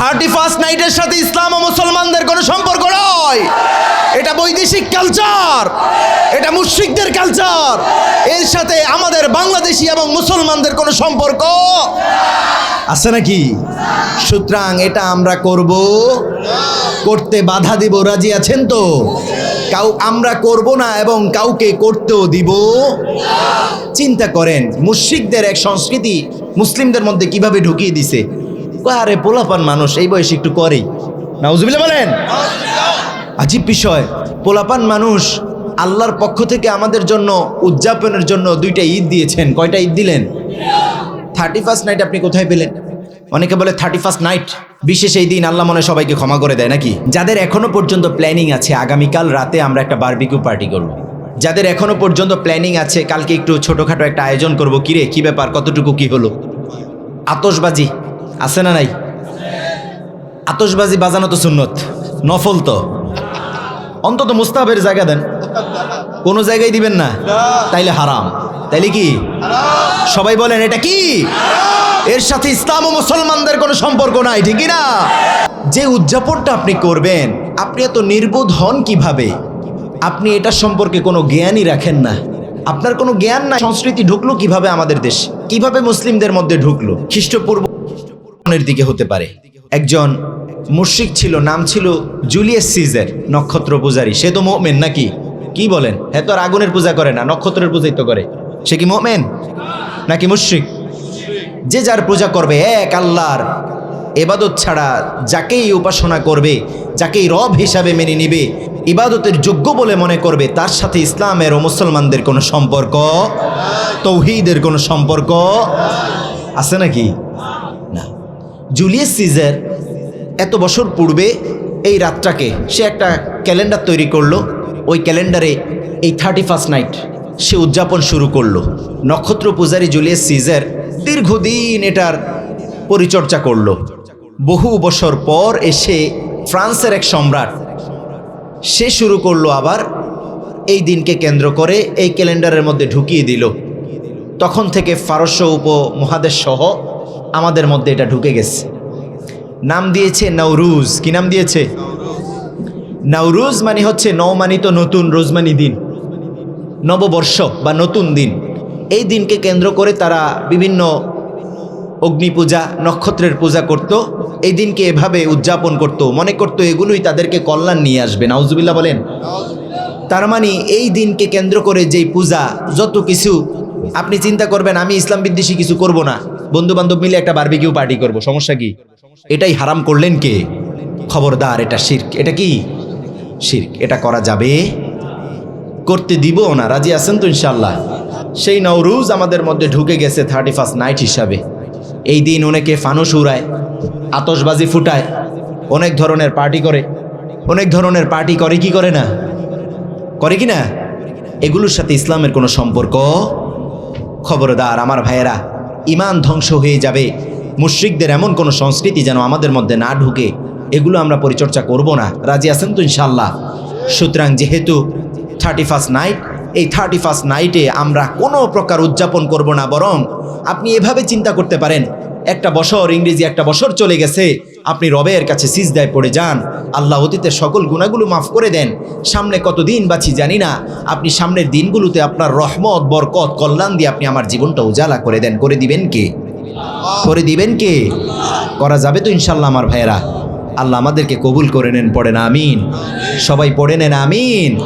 Thirty first নাইটের সাথে ইসলাম ও মুসলমানদের কোনো সম্পর্ক নয়। এটা বৈদেশিক কালচার এটা মুশ্রিকদের কালচার এর সাথে আমাদের বাংলাদেশি এবং মুসলমানদের কোনো সম্পর্ক আছে নাকি? সুতরাং এটা আমরা করব। করতে বাধা দিব। রাজি আছেন তো? কাউ আমরা করব না এবং কাউকে করতেও দিব? চিন্তা করেন, মুশ্রিকদের এক সংস্কৃতি মুসলিমদের মধ্যে কীভাবে ঢুকিয়ে দিছে? আরে পোলাপান মানুষ, এই বয়সে একটু করেই। নাউজুবিল্লাহ বলেন। আজীব বিষয়, পোলাপান মানুষ আল্লাহর পক্ষ থেকে আমাদের জন্য, উদযাপনের জন্য দুইটা ঈদ দিয়েছেন। কয়টা ঈদ দিলেন? থার্টি ফার্স্ট নাইট আপনি কোথায় পেলেন? অনেকে বলে থার্টি ফার্স্ট নাইট বিশেষ এই দিন আল্লাহ মনে সবাইকে ক্ষমা করে দেয় নাকি? যাদের এখনও পর্যন্ত প্ল্যানিং আছে, আগামীকাল রাতে আমরা একটা বারবিকিউ পার্টি করব। যাদের এখনও পর্যন্ত প্ল্যানিং আছে, কালকে একটু ছোটোখাটো একটা আয়োজন করব। কিরে, কি ব্যাপার? কতটুকু কি হলো? আতসবাজি আছে না নাই? আতসবাজি বাজানো তো সুন্নত, নফল তো। অন্তত মুস্তাবের জায়গা দেন। কোনো জায়গায় দিবেন না, তাইলে হারাম। তাইলে কি? সবাই বলেন, এটা কি? এর সাথে ইসলাম ও মুসলমানদের কোনো সম্পর্ক নাই ঠিকই না যে উদযাপনটা আপনি করবেন, আপনি এত নির্বোধ হন কীভাবে? আপনি এটা সম্পর্কে কোনো জ্ঞানই রাখেন না। আপনার কোনো জ্ঞান না সংস্কৃতি ঢুকলো কীভাবে আমাদের দেশ? কীভাবে মুসলিমদের মধ্যে ঢুকলো? খ্রিস্টপূর্ব দিকে হতে পারে। একজন মুশরিক ছিল, নাম ছিল জুলিয়াস সিজার, নক্ষত্র পূজারী। সে তো মোমেন নাকি? কি বলেন? হ্যাঁ তো আর আগুনের পূজা করে না, নক্ষত্রের পূজাই তো করে। সে কি মোমেন? নাকি মুশরিক? যে যার পূজা করবে এক আল্লাহর এবাদত ছাড়া যাকেই উপাসনা করবে, যাকেই রব হিসাবে মেনে নিবে, ইবাদতের যোগ্য বলে মনে করবে, তার সাথে ইসলামের ও মুসলমানদের কোনো সম্পর্ক? তৌহিদের কোনো সম্পর্ক? আছে নাকি? জুলিয়াস সিজার এত বছর পূর্বে এই রাতটাকে সে একটা ক্যালেন্ডার তৈরি করল। ওই ক্যালেন্ডারে এই থার্টি ফার্স্ট নাইট সে উদযাপন শুরু করল। নক্ষত্র পূজারী জুলিয়াস সিজার দীর্ঘদিন এটার পরিচর্যা করল। বহু বছর পর এসে ফ্রান্সের এক সম্রাট সে শুরু করল আবার এই দিনকে কেন্দ্র করে এই ক্যালেন্ডারের মধ্যে ঢুকিয়ে দিল। তখন থেকে ফারস্য উপমহাদেশ সহ আমাদের মধ্যে এটা ঢুকে গেছে। নাম দিয়েছে নওরুজ। কি নাম দিয়েছে? নওরুজ মানে হচ্ছে নৌমানিত নতুন রোজমানি দিন। নববর্ষ বা নতুন দিন। এই দিনকে কেন্দ্র করে তারা বিভিন্ন অগ্নি পূজা, নক্ষত্রের পূজা করত। এই দিনকে এভাবে উদযাপন করত। মনে করত এগুলোই তাদেরকে কল্যাণ নিয়ে আসবে। নাউজুবিল্লাহ বলেন। তার মানে এই দিনকে কেন্দ্র করে যেই পূজা, যত কিছু আপনি চিন্তা করবেন, আমি ইসলাম বিদ্বেষী কিছু করব না। বন্ধু বান্ধব মিলে একটা বারবিকিউ পার্টি করব, সমস্যা কি? এটাই হারাম করলেন কে? খবরদার, এটা শির্ক, এটা কি? শির্ক, এটা করা যাবে? করতে দিব না, রাজি আছেন তো ইনশাল্লাহ সেই নওরুজ আমাদের মধ্যে ঢুকে গেছে থার্টি ফার্স্ট নাইট হিসাবে। এই দিন অনেকে ফানুস উড়ায় আতসবাজি ফুটায়, অনেক ধরনের পার্টি করে। অনেক ধরনের পার্টি করে কি করে না? করে কি না? এগুলোর সাথে ইসলামের কোনো সম্পর্ক? খবরদার, আমার ভাইয়েরা ইমান ধ্বংস হয়ে যাবে। মুশ্রিকদের এমন কোনো সংস্কৃতি যেন আমাদের মধ্যে না ঢুকে, এগুলো আমরা পরিচর্যা করব না। রাজি আছেন তো ইনশাল্লাহ সুতরাং যেহেতু থার্টি ফার্স্ট নাইট এই থার্টি ফার্স্ট নাইটে আমরা কোনো প্রকার উদযাপন করব না, বরং আপনি এভাবে চিন্তা করতে পারেন একটা বছর ইংরেজি একটা বছর চলে গেছে, আপনি রবের কাছে সিজদায় পড়ে যান। আল্লাহ অতীতের সকল গুণাগুলো মাফ করে দেন। সামনে কতদিন বাঁচি জানি না। আপনি সামনের দিনগুলোতে আপনার রহমত, বরকত, কল্যাণ দিয়ে আপনি আমার জীবনটা উজালা করে দেন। করে দিবেন কে? করে দিবেন কে? করা যাবে তো ইনশাল্লাহ আমার ভাইয়েরা। আল্লাহ আমাদেরকে কবুল করে নেন, পড়েন, আমিন। সবাই পড়ে নেন, আমিন।